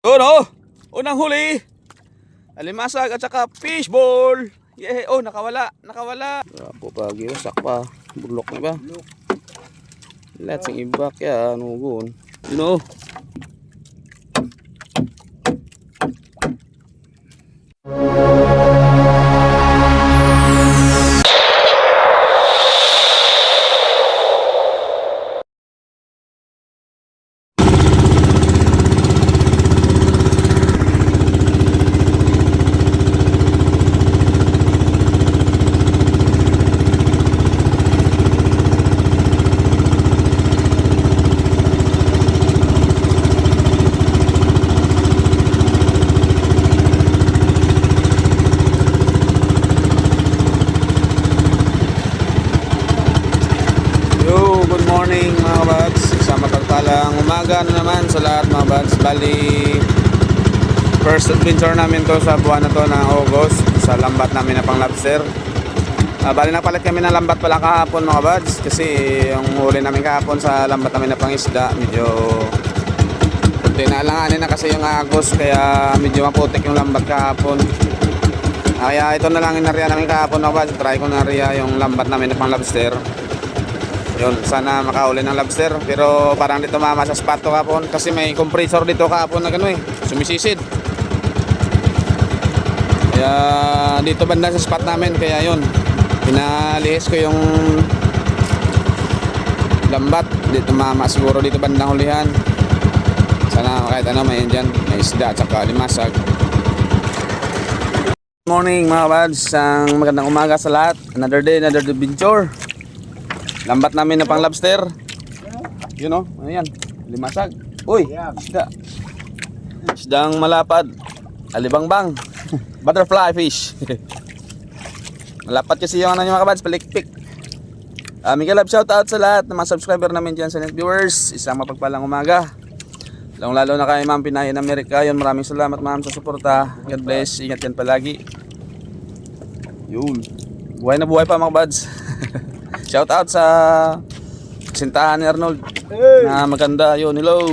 Yun oh, unang huli. Alimasag at saka fishball. Yeah, oh nakawala, nakawala. Grapo pa, giwasak pa. Bulok na ba? Let's sing ibak ya, nugon. Yun oh. Yo, good morning mga bads. Sa mapagpalang umaga na naman sa lahat mga bads. Bali, first adventure namin to sa buwan na to ng August sa lambat namin na pang lobster. Ah, bali napalit kami ng lambat pala kahapon mga bads kasi yung huli namin kahapon sa lambat namin na pang isda medyo kunti na alanganin na kasi yung agos kaya medyo maputik yung lambat kahapon. Ah, Kaya ito na lang inariya namin kahapon mga bads. Try ko na rin yung lambat namin na pang lobster. Yun, sana makauli ng lobster. Pero parang dito mama sa spot to kapon. Kasi may compressor dito kapon na gano'n eh. Sumisisid. Kaya dito banda sa spot namin. Kaya yun, pinalihis ko yung lambat. Dito mama siguro dito banda hulihan. Sana kahit ano may dyan. May isda at saka limasag. Morning mga bads. Ang magandang umaga sa lahat. Another day, another adventure. Lambat namin na pang lobster. Yun oh, ano yan? Limasag. Uy, isda. Isdang malapad. Alibangbang. Butterfly fish. malapad kasi yung ano nyo mga kabads, palikpik. Uh, Miguel Love, shout out sa lahat ng mga subscriber namin dyan sa net viewers. Isang mapagpalang umaga. Lalong lalo na kay Ma'am Pinahin Amerika. Yun, maraming salamat ma'am sa suporta. God bless. Ingat yan palagi. Yun. Buhay na buhay pa mga buds. Shout out sa sintahan ni Arnold Hey! na maganda yun. Hello.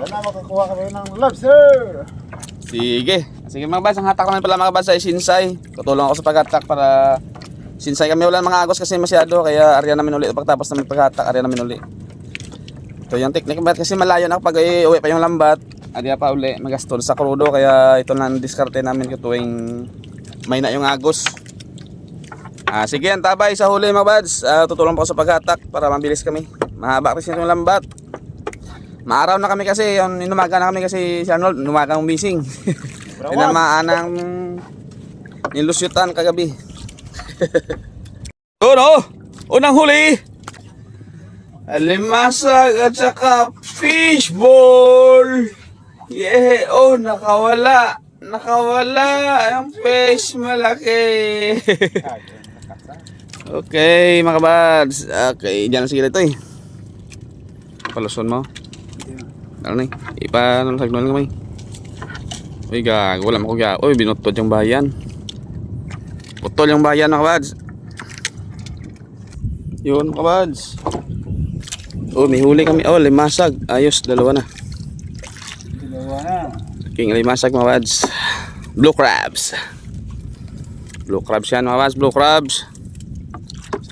Sana makakuha kami ng lobster! Sige. Sige mga buds, ang hatak namin pala mga buds ay sinsay. Tutulong ako sa paghatak para sinsay kami wala mga agos kasi masyado kaya arya namin uli pagtapos namin paghatak arya namin uli. Ito yung technique but kasi malayo na kapag uwi pa yung lambat. Arya pa uli magastos sa krudo kaya ito lang diskarte namin tuwing may na yung agos. Ah, sige, ang tabay sa huli mga buds. Ah, tutulong ako sa paghatak para mabilis kami. Mahaba kasi yung lambat. Maaraw na kami kasi, yung inumaga na kami kasi si Arnold, inumaga umising. Tinamaan ng nilusyutan kagabi. Yun oh, unang huli. Alimasag at saka fishball. Yeah, oh, nakawala. Nakawala ang fish malaki. Okay, mga kabads. Okay, dyan sige ito eh. Paluson mo. Ano na eh. Ipa, ano sa gano'n kamay. Uy, gag. Wala mo gag. Uy, binutod yung bayan. Putol yung bayan, mga kabads. Yun, mga kabads. Oh, may huli kami. Oh, limasag. Ayos, dalawa na. Dalawa na. King limasag, mga kabads. Blue crabs. Blue crabs yan, mga kabads. Blue crabs.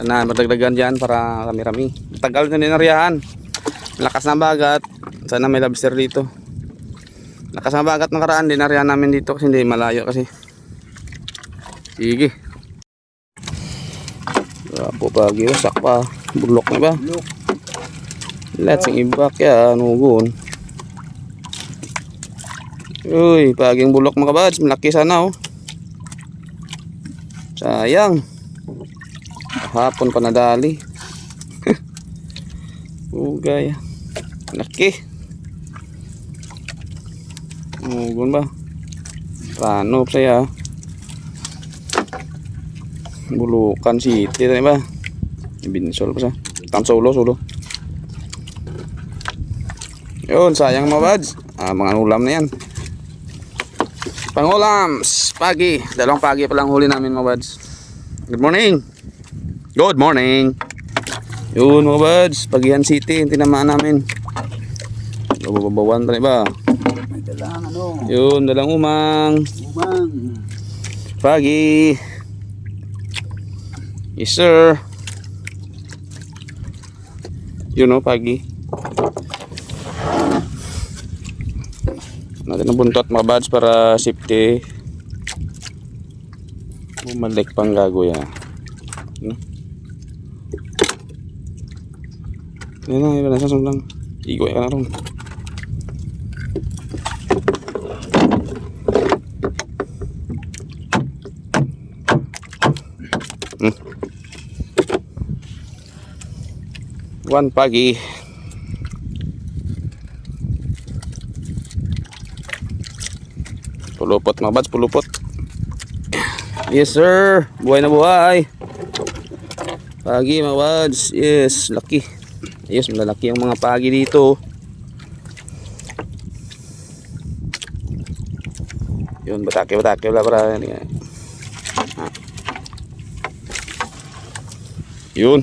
Sana madagdagan dyan para kami-rami. Tagal na ninaryahan. Lakas ng bagat. Sana may lobster dito. Lakas ng bagat ng karaan. Dinaryahan namin dito kasi hindi malayo kasi. Sige. Grapo pa. Giwasak pa. Bulok na ba? Let's sing ibak ya. Nugon. Uy, paging bulok mga kabads. Malaki sana oh. Sayang. Hapon pa nadali. Ugay. Laki. Nugon ba? Rano saya. Bulukan city tadi ba? Binsol pa sa. Tam solo solo. Yun, sayang mga buds. Ah, mga ulam na yan. Pangulams, pagi. Dalawang pagi pa lang huli namin mga buds. Good morning. Good morning. Yun mga buds, Pagihan City, tinamaan namin. Bababawan pa ba? May dalang ano. Yun, dalang umang. Umang. Pagi. Yes, sir. Yun o, pagi. Natin ang buntot mga buds para safety. Bumalik pang gago yan. Ano? Yan na, yan na, sasong lang. Igoy ka na ron. One pagi. Pulupot mga buds, pulupot. Yes sir, buhay na buhay. Pagi mga buds, yes, laki. Yes, malalaki ang mga pagi dito. Yun, batake, batake, wala para. Yun.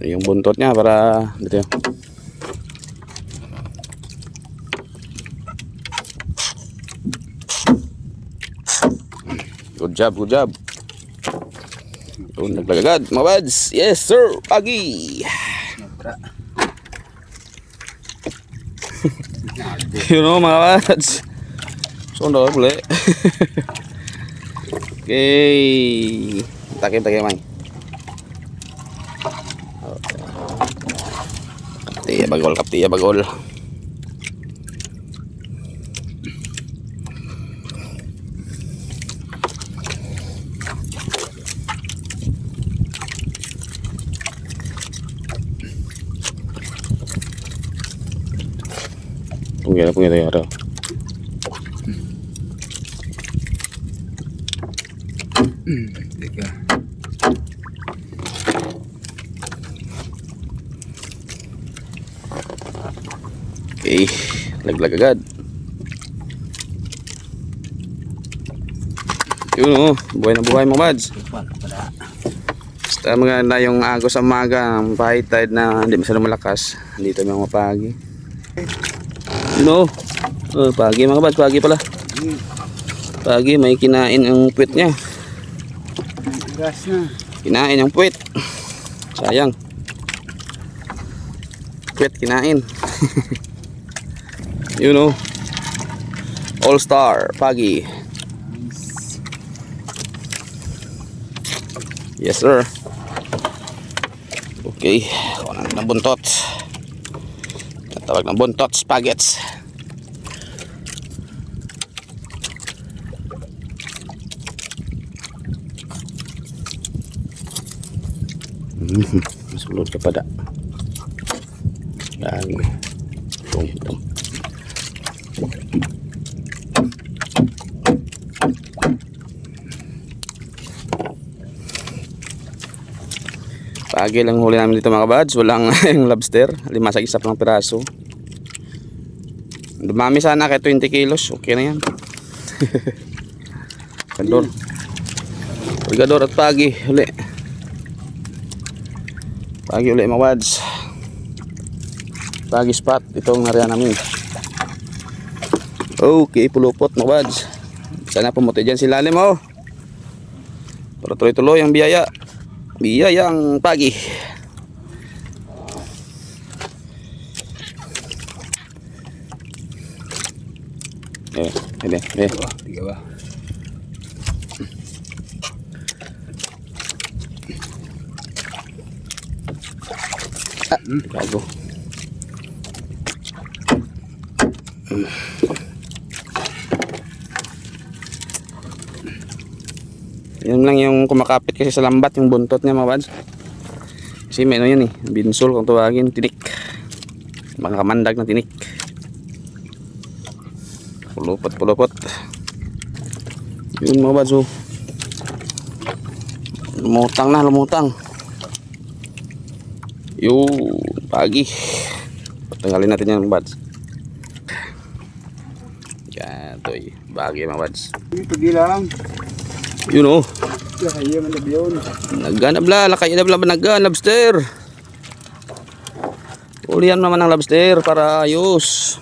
Yung buntot niya para dito. Good job, good job. Yun, naglagagad. Mga. Yes, sir. Pagi. Siyempre. Yun o, mga buds. Sundo, boleh. okay. Takim, takim, may. Kaptiya bagol, kaptiya bagol. Punggil, punggil tayo araw. Teka. Okay, laglag agad. Yun o, buhay na buhay. Tupan pala. Basta maganda yung agos sa maga, ang tide na hindi masyadong malakas. Dito may mga pagi. Yun o, oh, pagi mga Mads, pagi pala. Pagi, may kinain ang puwit niya. Kinain ang puwit. Sayang. Puwit, kinain. Yun o. All Star, pagi. Yes, sir. Okay, na ng buntot. Tawag ng buntot, spaghetti. Mhm, Masulod ka pa da. Lagi. Tung, tung. Pagi lang huli namin dito mga buds. Walang yung lobster. Lima sa isa lang piraso. Dumami sana kay 20 kilos. Okay na yan. Kandor. Rigador at pagi. Huli. Pagi uli mga buds. Pagi spot. Itong nariyan namin. Okay, pulupot mga buds. Sana pumuti dyan si lalim oh. Para tuloy-tuloy ang biyaya. Biyayang pagi. Eh, eh, eh. Tiga ba? Bago. Yan lang yung kumakapit kasi sa lambat yung buntot niya mga bads. Kasi may ano yan eh, binsol kung tawagin, tinik. Mga kamandag na tinik. Pulupot, pulupot. Yun mga bads oh. Lumutang na, lumutang. Yun, pagi. Tanggalin natin yan, buds. Yan, ito eh. Bagi mga. Ito di lang. Yun oh. Kaya man na yun. Nagganap la, lakay na bla naggan lobster. Ulihan naman ng lobster para ayos.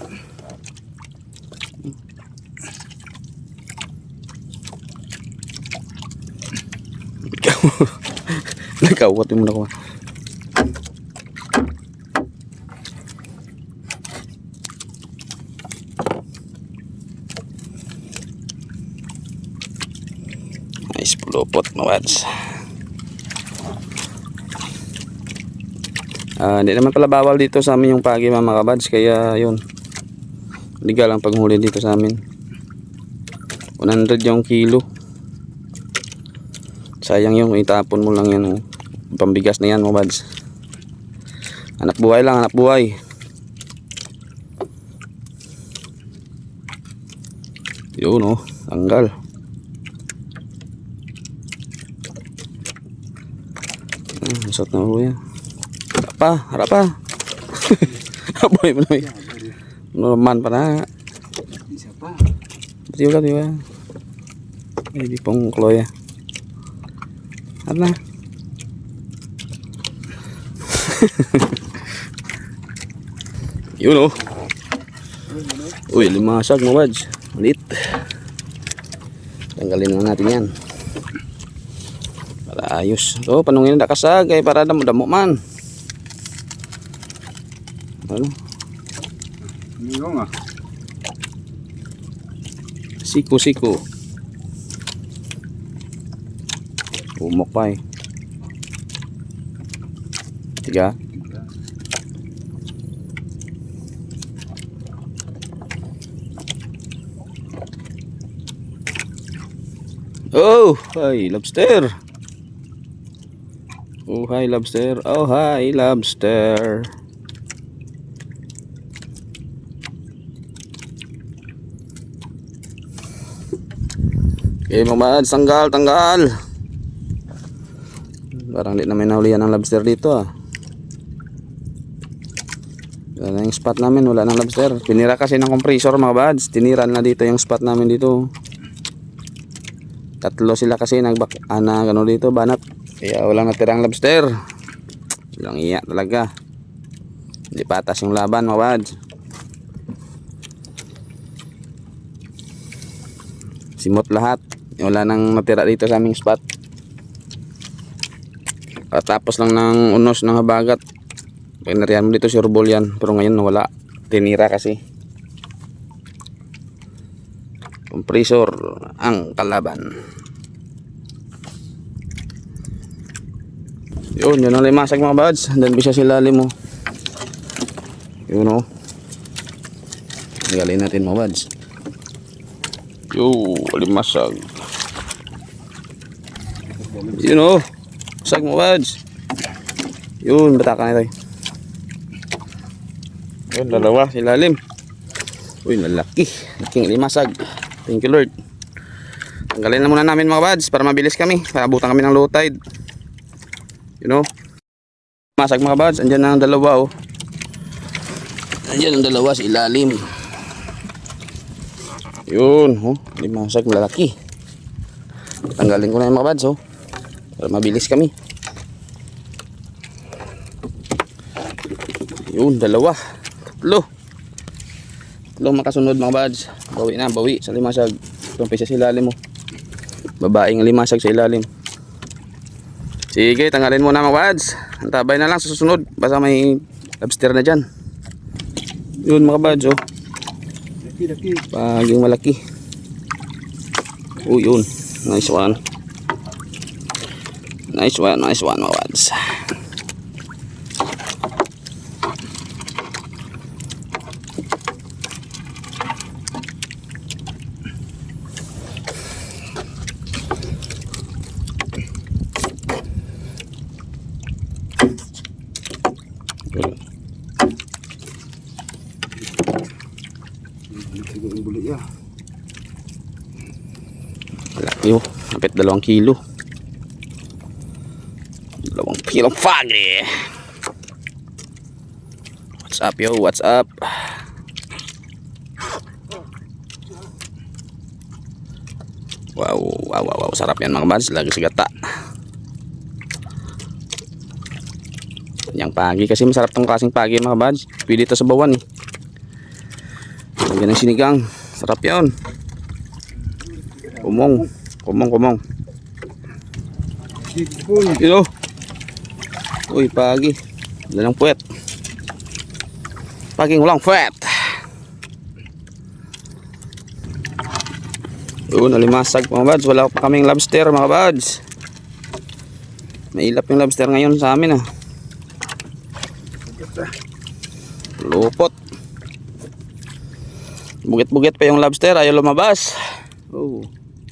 Nagkawat mo na ko. Nice pulupot mga wads. Ah, hindi naman pala bawal dito sa amin yung pagi mga kabads kaya yun. Legal ang panghuli dito sa amin. 100 yung kilo. Sayang yung itapon mo lang yan. Oh. Pambigas na yan mga bads. Anak buhay lang, anak buhay. Yun oh, tanggal. Ah, masot na ho yan. Harap pa, harap pa. Aboy mo na yun. Norman pa na. Isa pa. Tiyo ka, tiyo ka. Ay, di pong. Ano na? Yun oh. Uy, limasag mo, Wads. Malit. Tanggalin na natin yan. Para ayos. Oh, panungin na kasag ay para damo-damo man. Ano? Hindi nga. Siko-siko. Umok pa eh. Tiga. Oh, hi lobster. Oh, hi lobster. Oh, hi lobster. Okay, mga mads, tanggal, tanggal. Parang di namin nahulihan ng lobster dito ah. Wala yung spot namin, wala ng lobster. Pinira kasi ng compressor mga bads. Tinira na dito yung spot namin dito. Tatlo sila kasi nagbak ana gano dito banat. Kaya walang natirang lobster. Walang iya talaga. Hindi patas yung laban mga bads. Simot lahat. Wala nang natira dito sa aming spot. Tapos lang ng unos ng habagat. Pinarihan mo dito si Urbol yan. Pero ngayon wala. Tinira kasi. Compressor ang kalaban. Yun, yun ang limasag mga buds. Dan bisa sila limo. Yun o. Galing natin mga buds. Yo, limasag. Yun o. Sag mo buds. Yun, batakan na tayo. Yun, dalawa, silalim. Uy, lalaki. Laking limasag. Thank you, Lord. Tanggalin na muna namin mga buds para mabilis kami. Paabutan kami ng low tide. You know? Masag mga buds. Andyan na ang dalawa, oh. Andyan ang dalawa sa ilalim. Yun, oh. Limasag, lalaki. Tanggalin ko na yung mga buds, oh. Para mabilis kami. Yun, dalawa. Tatlo. Tatlo makasunod mga buds. Bawi na, bawi sa limasag. Tumpisa sa ilalim mo. Babaeng limasag sa ilalim. Sige, tanggalin mo na mga buds. Antabay na lang sa susunod. Basta may lobster na dyan. Yun mga buds, oh. Laki. Paging malaki. Oh, yun. Nice one. Nice one, nice one mga buds. Kapit dalawang kilo. Dalawang kilo fagri. What's up yo? What's up? Wow, wow, wow, wow. Sarap yan mga. Lagi sa gata. Yang pagi kasi masarap tong klaseng pagi mga bads. Pwede ito sa bawan. Lagyan ng sinigang. Sarap yan. Kumong. Kumong, kumong. Oh. Uy, pagi. Wala ng puwet. Paging walang puwet. Yun, nalimasag mga buds. Wala pa kaming lobster mga buds. Mailap yung lobster ngayon sa amin ah. Lupot. Bugit-bugit pa yung lobster. Ayaw lumabas.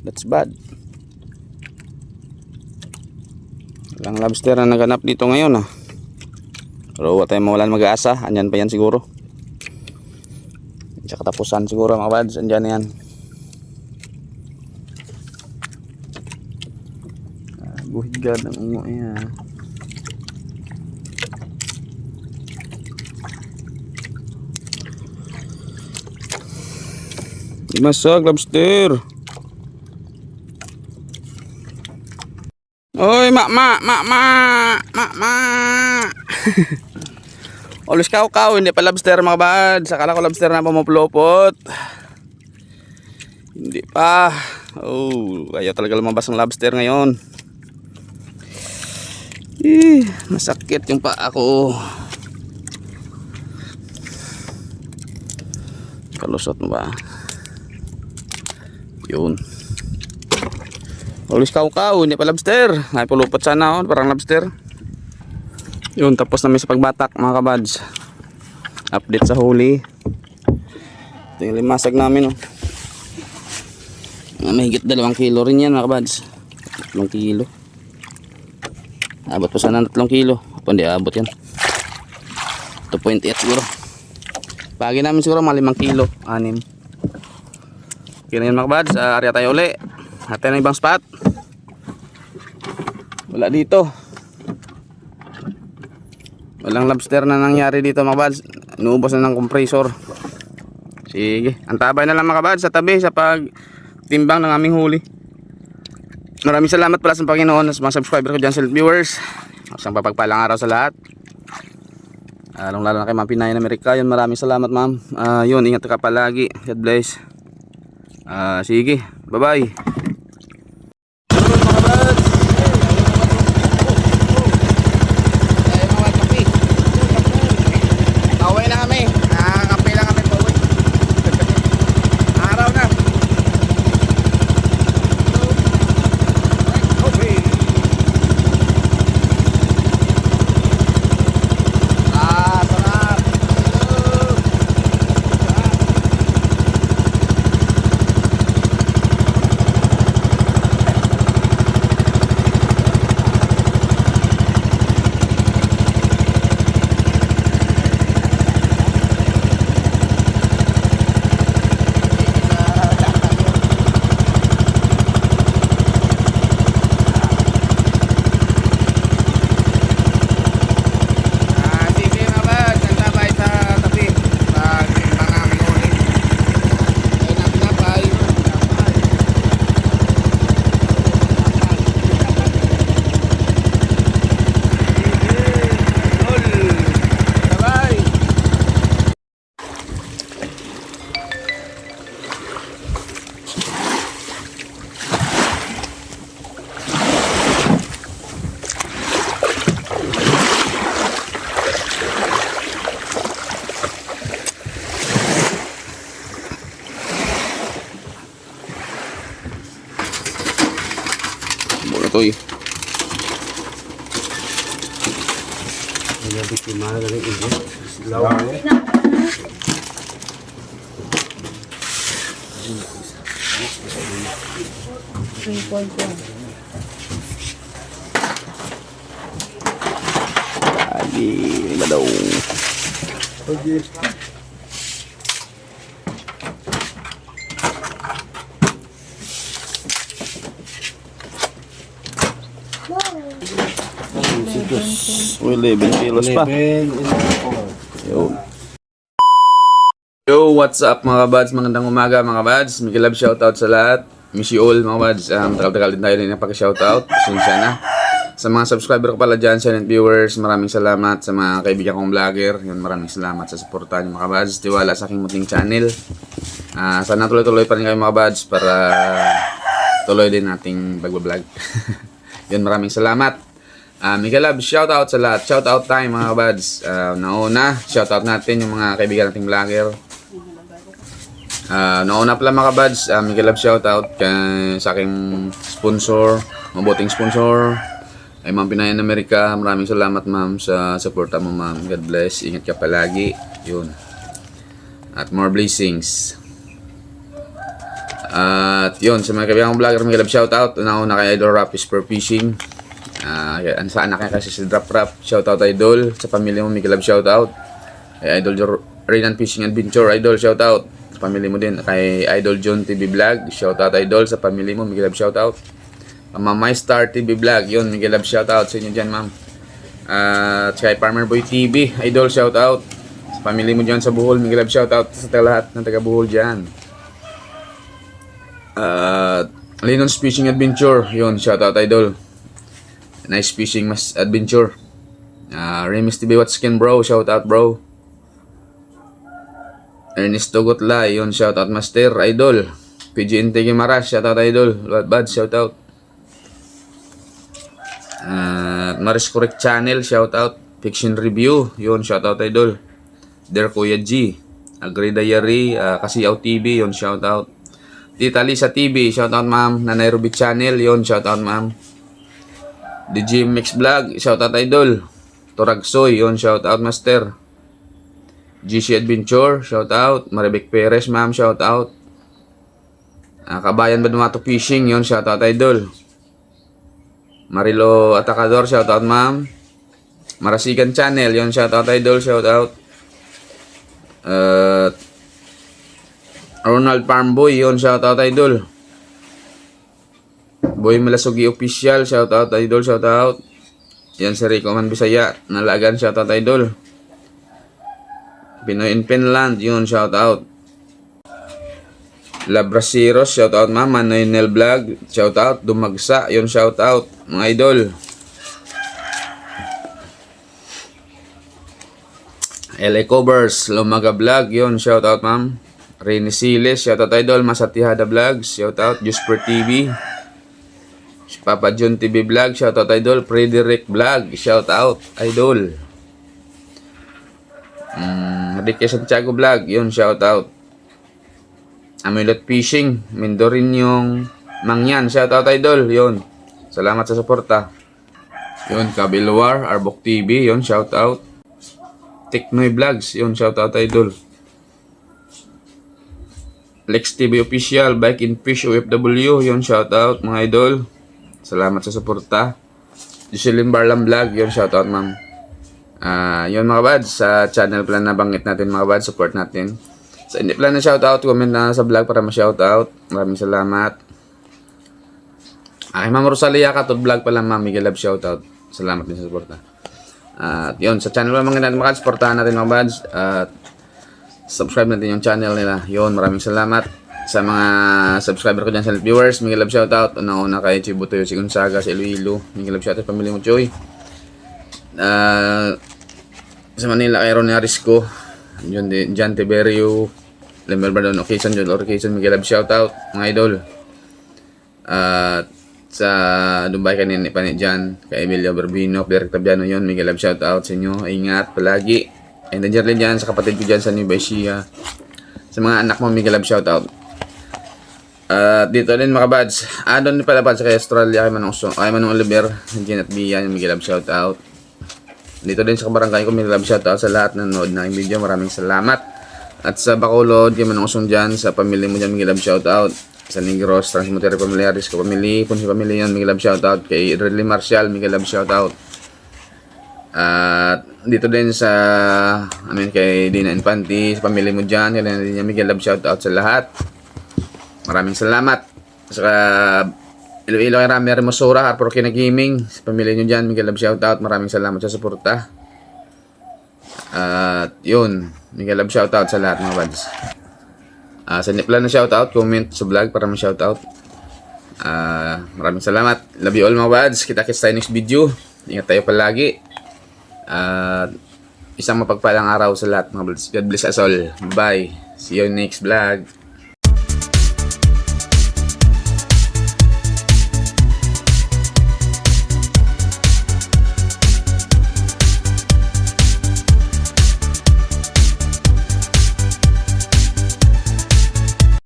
That's bad. Walang lobster na naganap dito ngayon ah. Pero wala tayong mawalan mag-aasa. Andyan pa yan siguro. Sa katapusan siguro mga buds. Andyan yan. Ah, Buhigad ang ungo yan. Masag lobster. Oy, ma, ma, ma, ma, ma, ma. Olis kaw kaw, hindi pa lobster mga bad. Sakala ko lobster na pumuplopot. Hindi pa. Oh, ayaw talaga lumabas ng lobster ngayon. Eh, masakit yung paa ko. Kalusot mo ba? Yun. Ulis kaw kaw, hindi pa lobster. Ay pulupot sana oh, parang lobster. Yun, tapos namin sa pagbatak mga kabads. Update sa huli. Ito yung limasag namin oh. Ah, Mahigit dalawang kilo rin yan mga kabads. Tatlong kilo. Abot pa sana ng tatlong kilo. Kung di abot yan. 2.8 siguro. Pagi namin siguro mga limang kilo. Anim. Kaya na yun mga kabads. Uh, area tayo uli. Natin ang ibang spot. Wala dito. Walang lobster na nangyari dito mga kabads. Inuubos na ng compressor. Sige. Antabay na lang mga kabads sa tabi sa pag timbang ng aming huli. Maraming salamat pala sa Panginoon sa mga subscriber ko dyan sa viewers. Isang papagpalang araw sa lahat. Along lalo na kay Ma'am Pinay na Amerika. Yun, maraming salamat ma'am. Ah, yun, ingat ka palagi. God bless. Ah, sige. Bye-bye. To eh. Hindi ko mahal ng ibo. Silaw. Lagi, iba daw. Okay. Uy, 11 kilos pa. Eleven and four. Yo. Yo, what's up mga buds? Magandang umaga mga. Miguel Love shoutout sa lahat. Miss you all mga buds. Um, tagal-tagal din tayo din napaka-shoutout. Pasensya na. Sa mga subscriber ko pala dyan, silent viewers, maraming salamat. Sa mga kaibigan kong vlogger, yun, maraming salamat sa suporta niyo mga buds. Tiwala sa aking muting channel. Ah, sana tuloy-tuloy pa rin kayo mga buds para tuloy din nating pagbablog. Yun, maraming salamat. Uh, Miguel Lab, shoutout sa lahat. Shoutout time mga kabads. Uh, nauna, shoutout natin yung mga kaibigan nating vlogger. Uh, nauna pala mga kabads, uh, Miguel Lab shoutout kay, sa aking sponsor, mabuting sponsor, ay Ma'am Pinayan Amerika. Maraming salamat ma'am sa suporta mo ma'am. God bless. Ingat ka palagi. Yun. At more blessings. At yun, sa mga kaibigan kong vlogger, Miguel Lab shoutout. Una-una kay Idol Rap is for fishing. Uh, sa anak niya kasi si Drop Rap. Shoutout Idol. Sa pamilya mo, Miguel Lab shoutout. Kay Idol Renan Fishing Adventure, Idol shoutout. Sa pamilya mo din. Kay Idol John TV Vlog, shoutout Idol. Sa pamilya mo, Miguel Lab shoutout. Ma'am My Star TV Vlog, yun, Miguel Lab shoutout sa inyo dyan, ma'am. At kay Farmer Boy TV, Idol shoutout. Sa pamilya mo dyan sa Bohol, Miguel Lab shoutout sa lahat ng taga Bohol dyan. At Linon's Fishing Adventure, yun, shoutout Idol. Nice fishing mas adventure. Uh, Remis TV What's Skin Bro, shoutout bro. Ernesto Gotla, yun, shoutout Master, Idol. PG Intege Maras, shoutout Idol. Bad, bad, shoutout. Uh, Maris Correct Channel, shoutout. Fiction Review, yun, shoutout Idol. Der Kuya G. Agri Diary, uh, Kasiyaw TV, yun, shoutout. Tita Lisa TV, shoutout ma'am. Nanay Ruby Channel, yun, shoutout ma'am. DJ Mix Vlog, shoutout Idol. Toragsoy, yun, shoutout Master. GC Adventure, shoutout. Maribek Perez, ma'am, shoutout. Ah, Kabayan Badumato Fishing, yun, shoutout Idol. Marilo Atacador, shoutout ma'am. Marasigan Channel, yun, shoutout Idol, shoutout. Uh, Ronald Farmboy, yun, shoutout Idol. Boy Malasugi Official, shoutout Idol, shoutout. Yan si Rico Man Bisaya, nalagan, shoutout Idol. Pinoy in Finland, yun, shoutout. Labrasiros, shoutout ma'am. Manoy Nel Vlog, shoutout. Dumagsa, yun, shoutout. Mga idol. LA Covers, Lumaga Vlog, yun, shoutout ma'am. Rini Siles, shoutout idol. Masatihada Vlogs, shoutout. Jusper TV. Papa John TV Vlog, shoutout idol. Frederick Vlog, shoutout idol. Mm, Ricky Santiago Vlog, yun, shoutout. Amulet Fishing, Mindorin yung Mangyan, shoutout idol, yun. Salamat sa suporta. Yun, Kabilwar, Arbok TV, yun, shoutout. Teknoy Vlogs, yun, shoutout idol. Lex TV Official, Bike in Fish OFW, yun, shoutout mga idol. Salamat sa suporta. Jocelyn Barlam Vlog, yun, shoutout ma'am. Ah, yun mga bads, sa channel pala na banggit natin mga bads, support natin. Sa hindi pala na shoutout, comment na sa vlog para ma-shoutout. Maraming salamat. Ay, Ma'am Rosalia Katod vlog pala Ma'am Miguel Love shoutout. Salamat din sa suporta. At yun, sa channel mga natin mga supportahan natin mga bads. At subscribe natin yung channel nila. Yun, maraming salamat sa mga subscriber ko dyan sa viewers. Miguel Love shoutout. Una-una kay Chibutoyo, si Gonzaga, si Iloilo. Miguel Love shoutout, pamilya mo Choy. Ah, sa Manila kay Ronnie Arisco John, de, John Tiberio Lemel Bardon Occasion John Occasion Miguel Lab shoutout mga idol at sa Dubai kanina ni Jan kay Emilio Berbino Derek Tabiano yon Miguel Lab shoutout sa inyo ingat palagi and then Jerlyn dyan sa kapatid ko dyan sa New Baisia sa mga anak mo Miguel Lab shoutout at dito din mga bads ah doon pala bads kay Australia kay Manong, kay Manong Oliver Jan at Bia yung Miguel Lab shoutout dito din sa kabarangay ko, may love shoutout sa lahat na nanood ng video. Maraming salamat. At sa Bacolod, kay Manong Usong dyan, sa pamilya mo dyan, may love shoutout. Sa Negros, Transmuteri Familiaris, ko pamilya, kung si pamilya yan, may love shoutout. Kay Ridley Marcial, may love shoutout. At dito din sa, I mean, kay Dina Infante, sa pamilya mo dyan, kaya din niya, may love shoutout sa lahat. Maraming salamat. Saka, Iloilo kay Rami Hermosura, Harper Kina Gaming, sa pamilya nyo dyan, Miguel Love shoutout, maraming salamat sa suporta. At yun, Miguel Love shoutout sa lahat mga buds. Ah, sa nipla na shoutout, comment sa vlog para ma-shoutout. Ah, maraming salamat. Love you all mga buds. Kita-kits tayo next video. Ingat tayo palagi. At isang mapagpalang araw sa lahat mga buds. God bless us all. Bye. See you next vlog.